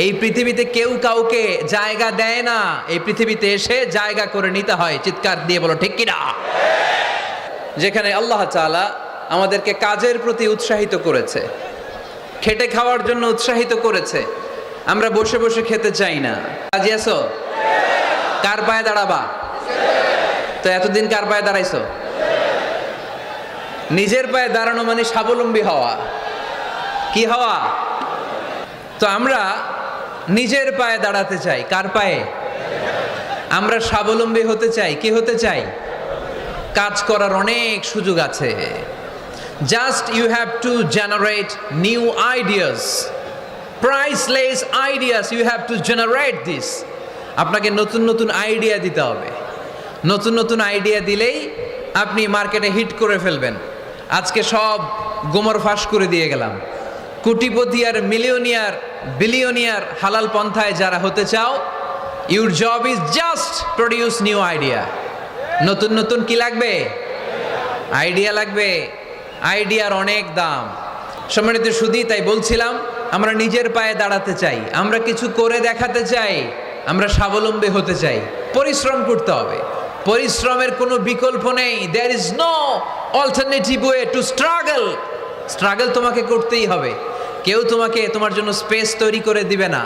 এই পৃথিবীতে কেউ কাউকে জায়গা দেয় না। এই পৃথিবীতে এসে জায়গা করে নিতে হয়, চিৎকার দিয়ে বলো, ঠিক কিনা? যেখানে আল্লাহ তাআলা আমাদেরকে কাজের প্রতি উৎসাহিত করেছে, খেটে খাওয়ার জন্য উৎসাহিত করেছে। আমরা বসে বসে খেতে চাই না। কাজে আছো? কার পায়ে দাঁড়াবা? তো এতদিন কার পায়ে দাঁড়াইছো? নিজের পায়ে দাঁড়ানো মানে স্বাবলম্বী হওয়া। কি হওয়া? তো আমরা নিজের পায়ে দাঁড়াতে চাই। কার পায়ে? আমরা স্বাবলম্বী হতে চাই। কি হতে চাই? কাজ করার অনেক সুযোগ আছে। Just you have to generate new ideas priceless ideas you have to generate this আপনাকে নতুন নতুন আইডিয়া দিতে হবে। নতুন নতুন আইডিয়া দিলেই আপনি মার্কেটে হিট করে ফেলবেন। আজকে সব গোমর ফাঁস করে দিয়ে গেলাম। কোটিপতি আর মিলিয়নিয়ার, বিলিয়নিয়ার হালাল পন্থায় যারা হতে চাও your job is just produce new idea নতুন নতুন কি লাগবে? আইডিয়া লাগবে। আইডিয়ার অনেক দাম। সম্মানিত শুধু তাই বলছিলাম, আমরা নিজের পায়ে দাঁড়াতে চাই, আমরা কিছু করে দেখাতে চাই, আমরা স্বাবলম্বী হতে চাই। পরিশ্রম করতে হবে। পরিশ্রমের কোনো বিকল্প নেই। There is no alternative way to struggle struggle তোমাকে করতেই হবে। কেউ তোমাকে তোমার জন্য স্পেস তৈরি করে দিবে না।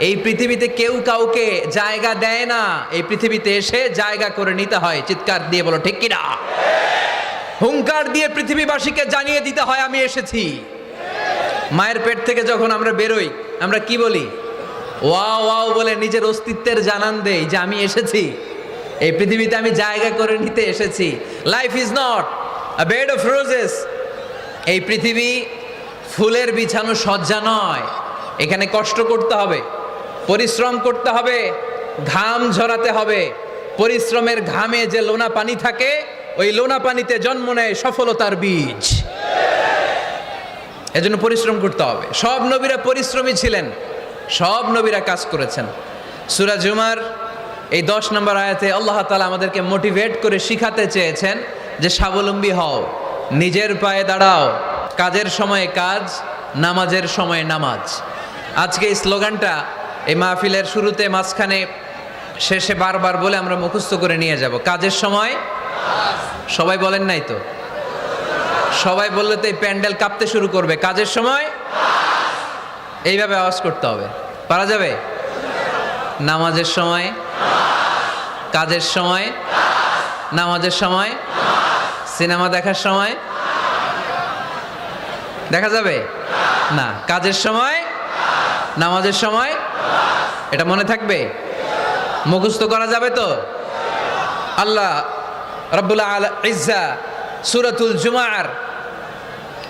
এই পৃথিবীতে কেউ কাউকে জায়গা দেয় না। এই পৃথিবীতে এসে জায়গা করে নিতে হয়। চিৎকার দিয়ে বলো, ঠিক কিনা? হুঙ্কার দিয়ে পৃথিবীবাসীকে জানিয়ে দিতে হয়, আমি এসেছি। মায়ের পেট থেকে যখন আমরা বেরোই, আমরা কি বলি? ওয়া ওয়াও বলে নিজের অস্তিত্বের জানান দেই যে, আমি এসেছি। এই পৃথিবীতে আমি জায়গা করে নিতে এসেছি। Life is not a bed of roses এই পৃথিবী ফুলের বিছানো সজ্জা নয়। এখানে কষ্ট করতে হবে, পরিশ্রম করতে হবে, ঘাম ঝরাতে হবে। পরিশ্রমের ঘামে যে লোনা পানি থাকে, ওই লোনা পানিতে জন্ম নেয় সফলতার বীজ। এজন্য পরিশ্রম করতে হবে। সব নবীরা পরিশ্রমী ছিলেন, সব নবীরা কাজ করেছেন। সুরা জুমার এই দশ নম্বর আয়াতে আল্লাহ তালা আমাদেরকে মোটিভেট করে শিখাতে চেয়েছেন যে স্বাবলম্বী হও, নিজের পায়ে দাঁড়াও। কাজের সময়ে কাজ, নামাজের সময়ে নামাজ। আজকে এই স্লোগানটা এই মাহফিলের শুরুতে মাঝখানে, শেষে বারবার বলে আমরা মুখস্থ করে নিয়ে যাব। কাজের সময়? সবাই বলেন নাই তো? সবাই বললে তো এই প্যান্ডেল কাঁপতে শুরু করবে। কাজের সময়? এইভাবে আওয়াজ করতে হবে। পারা যাবে? নামাজের সময়? কাজের সময়? নামাজের সময়? সিনেমা দেখার সময়? দেখা যাবে? না। কাজের সময়? নামাজের সময়? এটা মনে থাকবে? মুখস্থ করা যাবে তো? আল্লাহ রব্বুল আল, ইজ্জা, সুরাতুল জুমার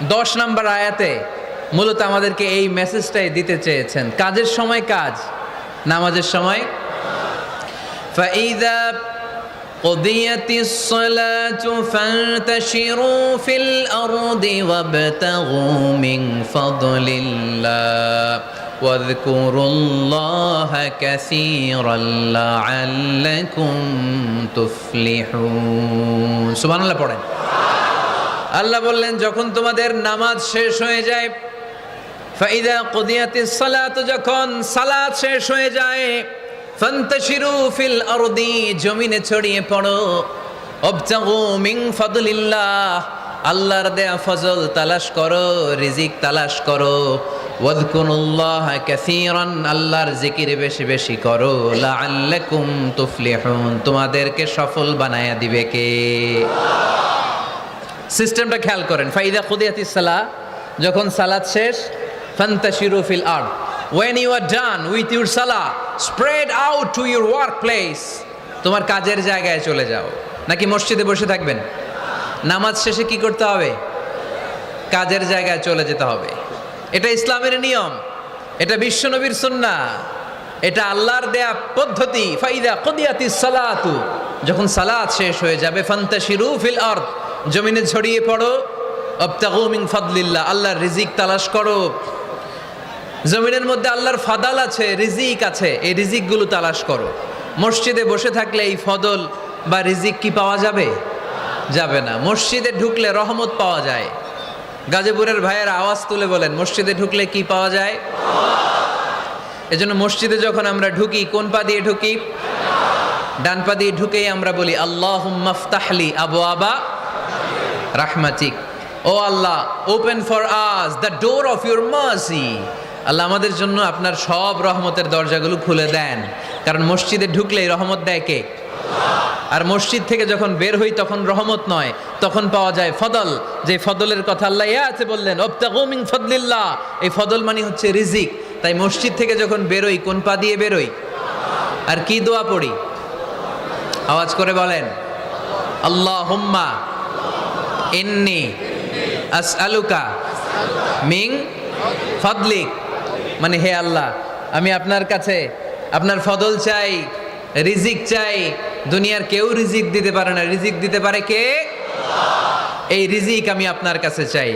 দশ নম্বর আয়াতে মূলত আমাদেরকে এই মেসেজটাই দিতে চেয়েছেন। কাজের সময় কাজ, নামাজের সময়। قضيت الصلاة فانتشروا في الأرض وابتغوا من فضل الله واذكروا الله كثيرا لعلكم تفلحون سبحان الله পড়েন আল্লাহ বললেন যখন তোমাদের নামাজ শেষ হয়ে যায় ফাইদা কুদিয়াতিস সালাত যখন সালাত শেষ হয়ে যায় ফান্তাশিরু ফিল আরদি, জমিনে ছড়িয়ে পড়ো। অবতাগু মিন ফাদলিল্লাহ, আল্লাহর দেয়া ফজল তালাশ করো, রিজিক তালাশ করো। ওয়াদকুরুল্লাহ কাসীরান, আল্লাহর জিকির বেশি বেশি করো। লাআল্লাকুম তুফলিহুন, তোমাদেরকে সফল বানায়া দিবে কে? সিস্টেমটা খেয়াল করেন। ফাইদা খুদিয়াতিস সালা যখন সালাত শেষ, ফান্তাশিরু ফিল আরদ when you are done with your salah, spread out to your workplace. তোমার কাজের জায়গায় চলে যাও। নাকি মসজিদে বসে থাকবেন? নামাজ শেষে কি করতে হবে? কাজের জায়গায় চলে যেতে হবে। এটা ইসলামের নিয়ম। এটা বিশ্বনবীর সুন্নাহ। এটা আল্লাহর দেয়া পদ্ধতি। ফাইদা কদিয়াতি সালাতু। যখন সালাত শেষ হয়ে যাবে, ফান্তাশিরু ফিল আরদ। জমিনে ছড়িয়ে পড়ো। অবতাগু মিন ফাদলিল্লাহ। আল্লাহর রিজিক তালাশ করো। জমিনের মধ্যে আল্লাহর ফাদাল আছে, রিজিক আছে, এই রিজিকগুলো তালাশ করো। মসজিদে বসে থাকলে এই ফদল বা রিজিক কি পাওয়া যাবে? যাবে না। মসজিদে ঢুকলে রহমত পাওয়া যায়। গাজীপুরের ভাইয়ের আওয়াজ তুলে বলেন, মসজিদে ঢুকলে কি পাওয়া যায়? এজন্য মসজিদে যখন আমরা ঢুকি, কোন পা দিয়ে ঢুকি? ডান পা দিয়ে ঢুকেই আমরা বলি আল্লাহ মাফতাহলি আবু আবা রাহমাতিক। O Allah open for us the door of your mercy Allah আমাদের জন্য আপনার সব রহমতের দরজাগুলো খুলে দেন। কারণ মসজিদে ঢুকলেই রহমত দেয় কে? আর মসজিদ থেকে যখন বের হই তখন রহমত নয়, তখন পাওয়া যায় ফদল। যে ফদলের কথা আল্লাহ ইয়া আছে বললেন অবতাগমিং ফদলিল্লাহ। এই ফদল মানে হচ্ছে রিজিক। তাই মসজিদ থেকে যখন বেরোই কোন পা দিয়ে বেরোই আর কি দোয়া পড়ি? আওয়াজ করে বলেন আল্লাহ হুম্মা ইন্নি আসআলুকা মিং ফদলিক। মানে হে আল্লাহ, আমি আপনার কাছে আপনার ফদল চাই, রিজিক চাই, দুনিয়ার কেউ রিজিক দিতে পারে না। রিজিক দিতে পারে কে? এই রিজিক আমি আপনার কাছে চাই।